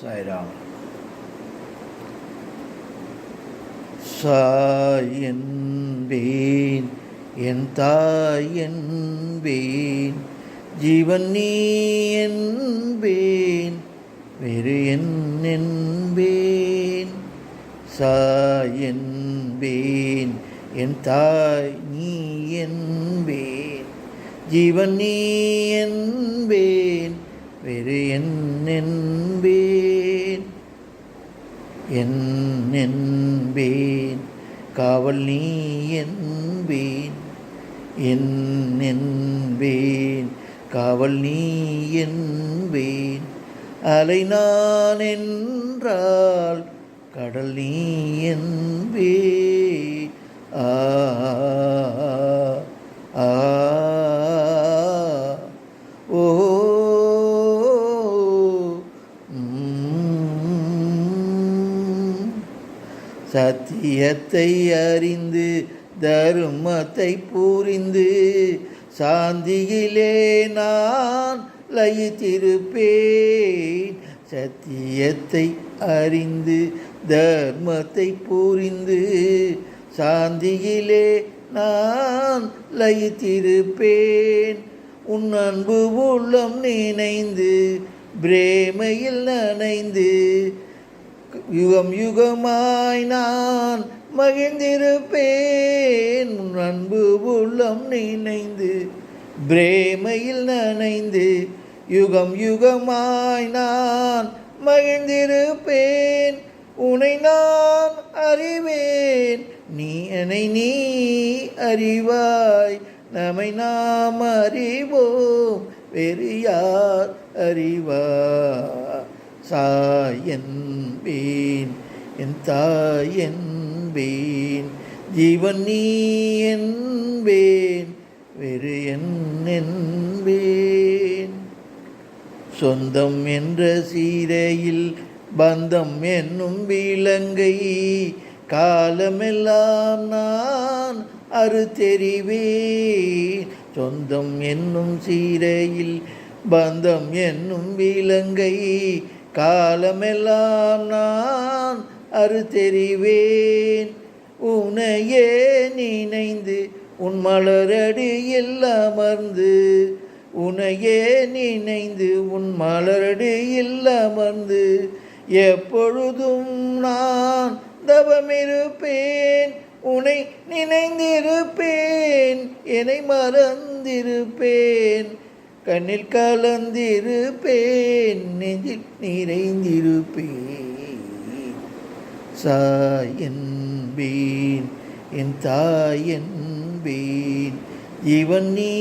சாய்ராம். சாய் என்பேன் என் தாய் என்பேன் ஜீவன் நீ என்பேன் வேறு என் என்பேன். சாய் என்பேன் என் தாய் நீ என்பேன் ஜீவன் நீ என்பேன் வேறு என் என்பேன். என்பேன். காவல் நீ என்பேன். என்பேன். காவல் நீ என்பேன். அலை நான் என்றால் கடல் நீ என் சத்தியத்தை அறிந்து தருமத்தை புரிந்து சாந்தியிலே நான் லயித்திருப்பேன். சத்தியத்தை அறிந்து தர்மத்தை புரிந்து சாந்தியிலே நான் லயித்திருப்பேன். உன் அன்பு உள்ளம் நினைந்து பிரேமையில் நனைந்து யுகம் யுகமாய் நான் மகிழ்ந்திருப்பேன். உன் அன்பு உள்ளம் நினைந்து பிரேமையில் நனைந்து யுகம் யுகமாய் நான் மகிழ்ந்திருப்பேன். உனை நான் அறிவேன். நீ என்னை நீ அறிவாய். நம்மை நாம் அறிவோம். வேறு யார் அறிவார்? சாய் என் தாயன்பேன். ஜீவன் நீ என்பேன். வேறு என்பேன். சொந்தம் என்ற சீரையில் பந்தம் என்னும் விலங்கை காலமெல்லாம் நான் அறுத்தெறிவேன் சொந்தம் என்னும் சீரையில் பந்தம் என்னும் விலங்கை காலமெல்லாம் நான் அறுத்தெறிவேன் உனையே நினைந்து உன் மலரடியில் அமர்ந்து உனையே நினைந்து உன் மலரடியில் அமர்ந்து எப்பொழுதும் நான் தவமிருப்பேன். உனை நினைந்திருப்பேன் என்னை மறந்திருப்பேன். கண்ணில் கலந்திருப்பேன் நெஞ்சில் நிறைந்திருப்பேன். சாயன்பேன் என் தாயன்பேன் ஜீவன் நீ